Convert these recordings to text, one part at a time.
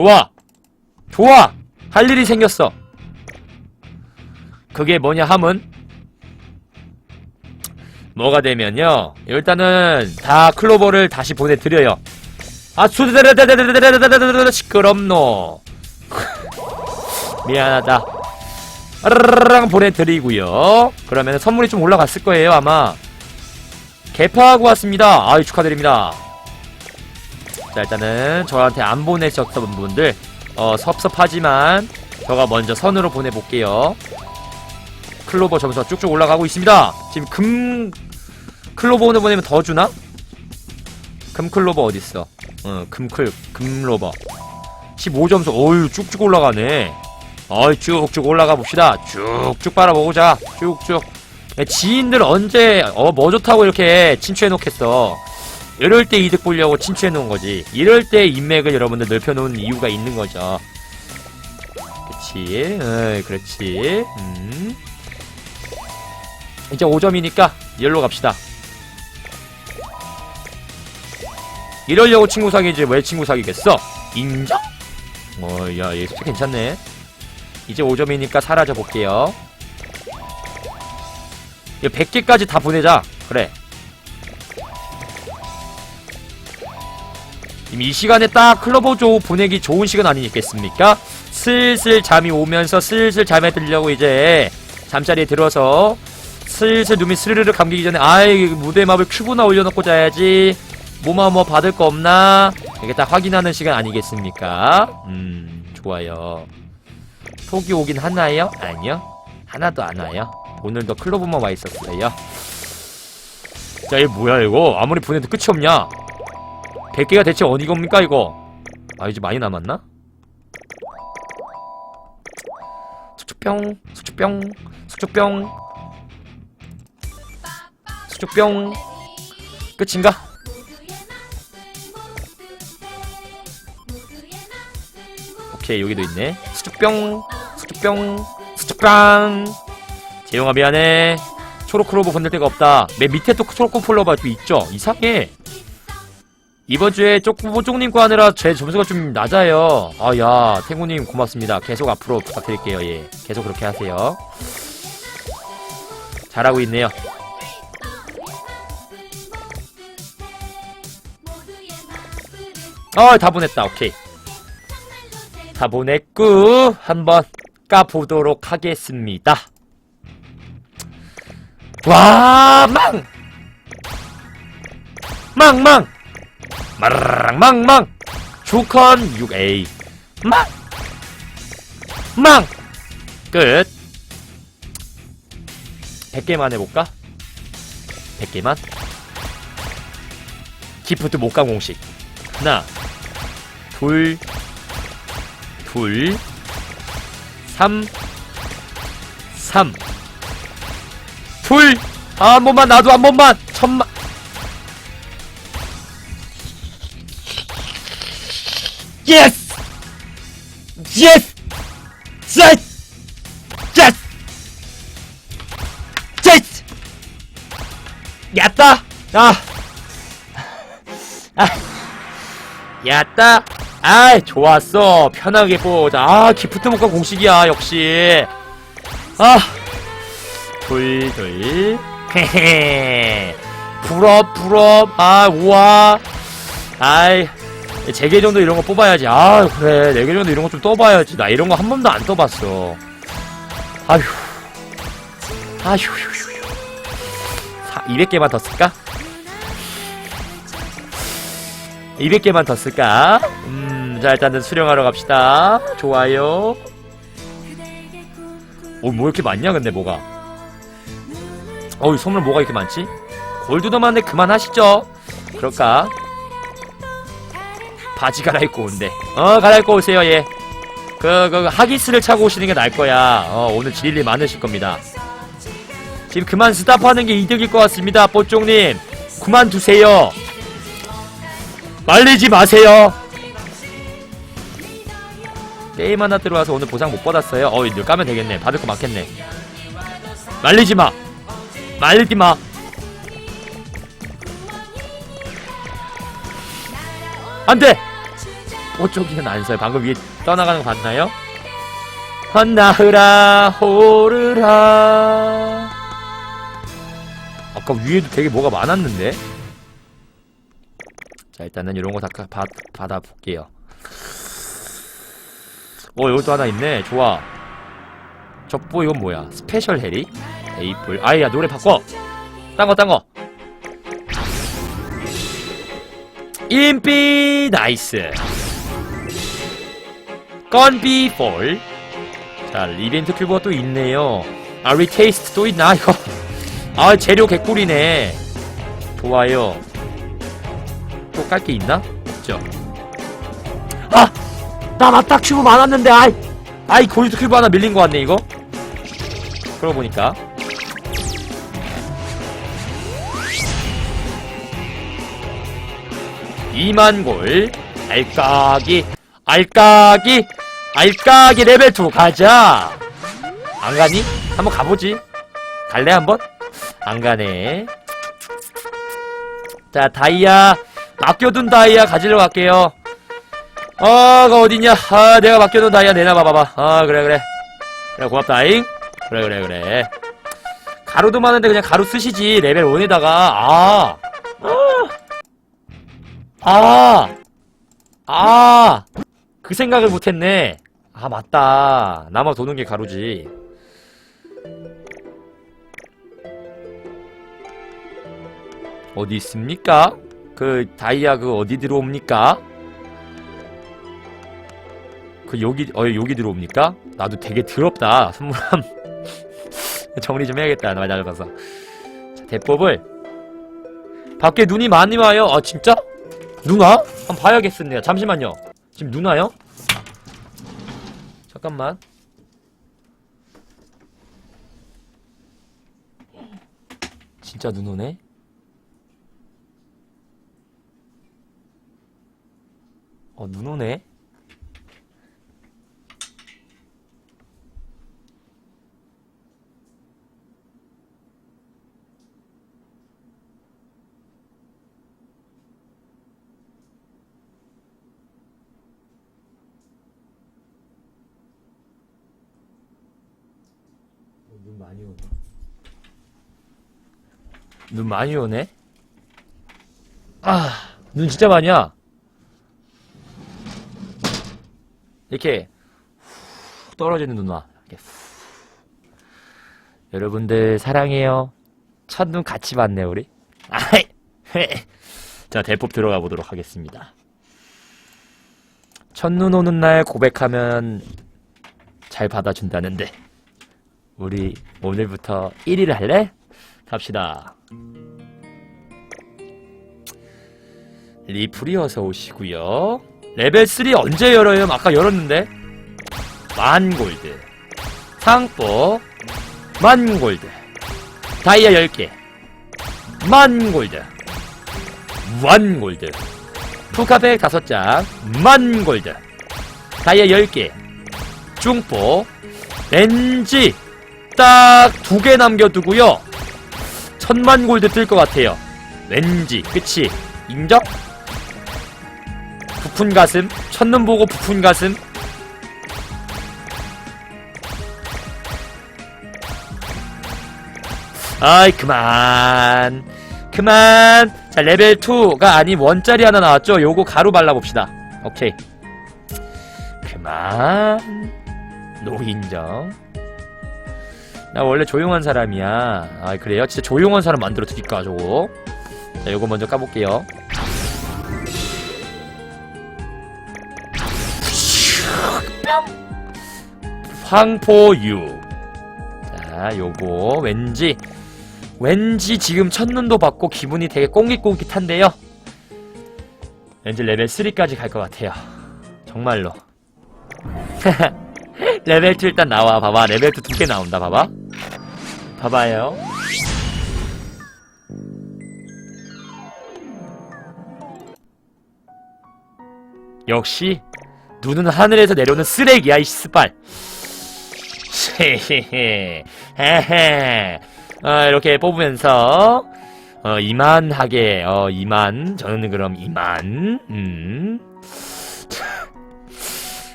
좋아! 좋아! 할 일이 생겼어. 그게 뭐냐 함은 뭐가 되면요. 일단은 다 클로버를 다시 보내드려요. 아, 수드드드드드드드드드드드 시끄럽노. 미안하다. 아르르르랑 보내드리고요. 그러면 선물이 좀 올라갔을 거예요, 아마. 개파하고 왔습니다. 아유, 축하드립니다. 자, 일단은 저한테 안 보내셨던 분들, 어, 섭섭하지만, 저가 먼저 선으로 보내볼게요. 클로버 점수가 쭉쭉 올라가고 있습니다. 지금 금, 클로버 오늘 보내면 더 주나? 금클로버 어딨어? 어, 금클, 금로버. 15점수, 어유 쭉쭉 올라가네. 어이, 쭉쭉 올라가 봅시다. 쭉쭉 빨아보자. 쭉쭉. 야, 지인들 언제, 어, 뭐 좋다고 이렇게 친추해 놓겠어. 이럴 때 이득 보려고 친추해 놓은 거지. 이럴 때 인맥을 여러분들 넓혀 놓은 이유가 있는 거죠. 그치. 어이, 그렇지. 음. 이제 5점이니까 열로 갑시다. 이러려고 친구 사귀지 왜 친구 사귀겠어? 인정? 어, 야, 얘 진짜 괜찮네. 이제 5점이니까 사라져 볼게요. 이거 100개까지 다 보내자. 그래. 이미 이 시간에 딱 클로버조 보내기 좋은 시간 아니겠습니까? 슬슬 잠이 오면서 슬슬 잠에 들려고 이제 잠자리에 들어서 슬슬 눈이 스르르르 감기기 전에 아이 무대 맵을 큐브나 올려놓고 자야지. 뭐마 뭐 받을 거 없나? 이게 딱 확인하는 시간 아니겠습니까? 음 좋아요. 톡이 오긴 하나요? 아니요. 하나도 안 와요. 오늘도 클로브만 와 있었어요. 자 이게 뭐야 이거? 아무리 보내도 끝이 없냐 100개가 대체 어디 겁니까 이거? 아 이제 많이 남았나? 수축병 수축병 수축병. 수축병. 끝인가? 오케이 여기도 있네. 수축병 수축병 수축병. 재용아 미안해. 초록클로버 건들 데가 없다. 맨 밑에 또 초록클로버 좀 있죠? 이상해 이번 주에 쪽부보 쪽님 거 하느라 제 점수가 좀 낮아요 아야 탱구님 고맙습니다 계속 앞으로 부탁드릴게요 예 계속 그렇게 하세요 잘하고 있네요 어, 다 보냈다. 오케이. 다 보냈고, 한번 까보도록 하겠습니다. 와, 망! 망, 망! 마르랑, 망, 망! 주컨 6A. 망! 망! 끝. 100개만 해볼까? 100개만? 기프트 못가 공식. 하나, 둘, 둘, 삼, 삼, 둘, 아, 한 번만, 나도 한 번만, 천만. 예스! 예스! 예스! 예스! 예스! 야따! 아! 아! 야따! 아이, 좋았어. 편하게 보자. 아, 기프트 목과 공식이야, 역시. 아, 둘, 둘. 헤헤. 부럽, 부럽. 아, 우와. 아이, 제 계정도 이런 거 뽑아야지. 아, 그래. 내 계정도 이런 거 좀 떠봐야지. 나 이런 거 한 번도 안 떠봤어. 아휴. 아휴, 휴, 휴, 휴. 200개만 더 쓸까? 200개만 더 쓸까? 음, 자, 일단은 수령하러 갑시다. 좋아요. 어, 뭐 이렇게 많냐, 근데 뭐가. 어이, 선물 뭐가 이렇게 많지? 골드도 많은데 그만하시죠. 그럴까? 바지 갈아입고 온대. 어, 갈아입고 오세요, 예. 그, 그, 하기스를 차고 오시는 게 나을 거야. 어, 오늘 지릴 일 많으실 겁니다. 지금 그만 스탑하는 게 이득일 것 같습니다, 뽀쪽님. 그만두세요. 말리지 마세요. 게임 하나 들어와서 오늘 보상 못 받았어요. 어, 이거 까면 되겠네. 받을 거 많겠네. 말리지 마. 말리지 마. 안 돼. 꽃쪽이는 안 써요. 방금 위에 떠나가는 거 봤나요? 헌나흐라 호르라. 아까 위에도 되게 뭐가 많았는데? 자 일단은 이런 거 다 받아 볼게요. 어 여기도 하나 있네. 좋아. 적보 이건 뭐야? 스페셜 해리? 에이플. 아이야 노래 바꿔. 딴거 딴거. 인피 나이스 건비 폴 자, 이벤트 큐브가 또 있네요. 아, 리테이스트 또 있나, 이거? 아, 재료 개꿀이네. 좋아요. 또 깔 게 있나? 없죠. 아! 나 맞다, 큐브 많았는데, 아이! 아이, 골드 큐브 하나 밀린 것 같네, 이거? 그러고 보니까. 이만 골. 알까기. 알까기. 알까기 레벨 2 가자. 안 가니? 한번 가보지. 갈래 한번? 안 가네. 자 다이아 맡겨둔 다이아 가지러 갈게요. 아, 가 어딨냐? 아, 내가 맡겨둔 다이아 내놔 봐봐봐. 아, 그래 그래. 그래 고맙다잉. 그래 그래 그래. 가루도 많은데 그냥 가루 쓰시지 레벨 1에다가 아. 아. 아. 그 생각을 못했네. 아 맞다. 남아 도는 게 가루지. 어디 있습니까? 그 다이아 그 어디 들어옵니까? 그 여기 어 여기 들어옵니까? 나도 되게 더럽다 선물함 정리 좀 해야겠다 나 얇아서 자, 대법을 밖에 눈이 많이 와요 아 진짜? 누나? 한번 봐야겠습니다 잠시만요 지금 눈 와요? 잠깐만 진짜 눈 오네? 어, 눈 오네? 많이 오네. 눈 많이 오네? 아, 눈 진짜 많이 와. 이렇게 후 떨어지는 누나 이렇게 후. 여러분들 사랑해요 첫눈 같이 봤네 우리 아이 자 대법 들어가 보도록 하겠습니다 첫눈 오는 날 고백하면 잘 받아준다는데 우리 오늘부터 1위를 할래? 갑시다. 리플이 어서 오시고요. 레벨 3 언제 열어요? 아까 열었는데. 만 골드. 상포. 만 골드. 다이아 10개. 만 골드. 만 골드. 푸카백 5장. 만 골드. 다이아 10개. 중포. 렌지 딱 두 개 남겨두고요. 천만 골드 뜰 것 같아요. 왠지 그치? 인정? 부푼 가슴? 첫눈 보고 부푼 가슴? 아이 그만. 그만. 자 레벨 2가 아닌 원짜리 하나 나왔죠? 요거 가루 발라봅시다. 오케이. 그만. 노인정 나 원래 조용한 사람이야. 아 그래요? 진짜 조용한 사람 만들어 드릴까 저거? 자 요거 먼저 까볼게요. 황포유. 자 요거. 왠지 왠지 지금 첫눈도 받고 기분이 되게 꽁깃꽁깃한데요? 왠지 레벨 3까지 갈 것 같아요. 정말로. 레벨 2 일단 나와. 봐봐. 레벨 2 두 개 나온다. 봐봐 봐봐요. 역시 눈은 하늘에서 내려오는 쓰레기야 이 스빨 헤헤헤. 헤헤. 어, 이렇게 뽑으면서 어, 이만하게 어, 이만. 저는 그럼 이만. 음.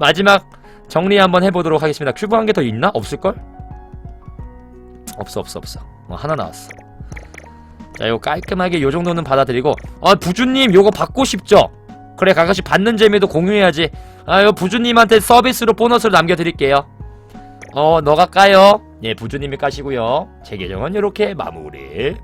마지막 정리 한번 해보도록 하겠습니다. 큐브 한 개 더 있나? 없을걸? 없어 없어 없어. 어, 하나 나왔어. 자 요거 깔끔하게 요 정도는 받아들이고 아 부주님 요거 받고 싶죠? 그래 가끔씩 받는 재미도 공유해야지. 아요 부주님한테 서비스로 보너스를 남겨드릴게요. 어 너가 까요? 예 부주님이 까시고요. 제 계정은 이렇게 마무리